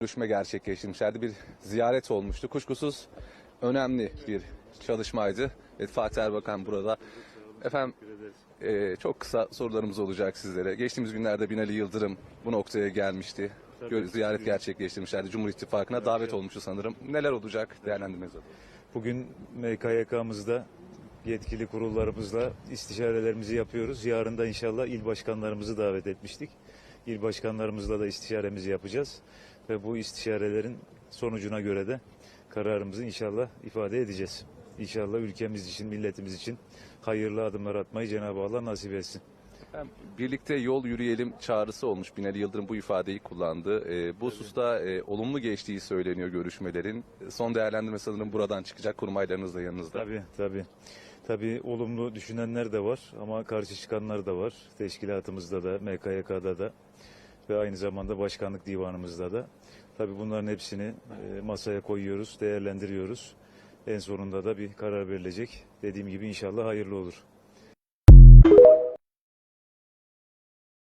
görüşme gerçekleştirmişlerdi. Bir ziyaret olmuştu. Kuşkusuz önemli bir çalışmaydı. Evet, Fatih Erbakan burada. Efendim e, çok kısa sorularımız olacak sizlere. Geçtiğimiz günlerde Binali Yıldırım bu noktaya gelmişti. Gö- ziyaret gerçekleştirmişlerdi. Cumhur İttifakı'na davet olmuştu sanırım. Neler olacak değerlendirmeniz olur. Bugün MKYK'mızda yetkili kurullarımızla istişarelerimizi yapıyoruz. Yarın da inşallah il başkanlarımızı davet etmiştik. İl başkanlarımızla da istişaremizi yapacağız. Ve bu istişarelerin sonucuna göre de kararımızı inşallah ifade edeceğiz. İnşallah ülkemiz için, milletimiz için hayırlı adımlar atmayı Cenab-ı Allah nasip etsin. Efendim, birlikte yol yürüyelim çağrısı olmuş. Binali Yıldırım bu ifadeyi kullandı. E, bu hususta e, olumlu geçtiği söyleniyor görüşmelerin. Son değerlendirme sanırım buradan çıkacak. Kurmaylarınız da yanınızda. Tabii tabii. Tabii olumlu düşünenler de var ama karşı çıkanlar da var. Teşkilatımızda da, MKYK'da da ve aynı zamanda başkanlık divanımızda da. Tabii bunların hepsini e, masaya koyuyoruz, değerlendiriyoruz. En sonunda da bir karar verilecek. Dediğim gibi inşallah hayırlı olur.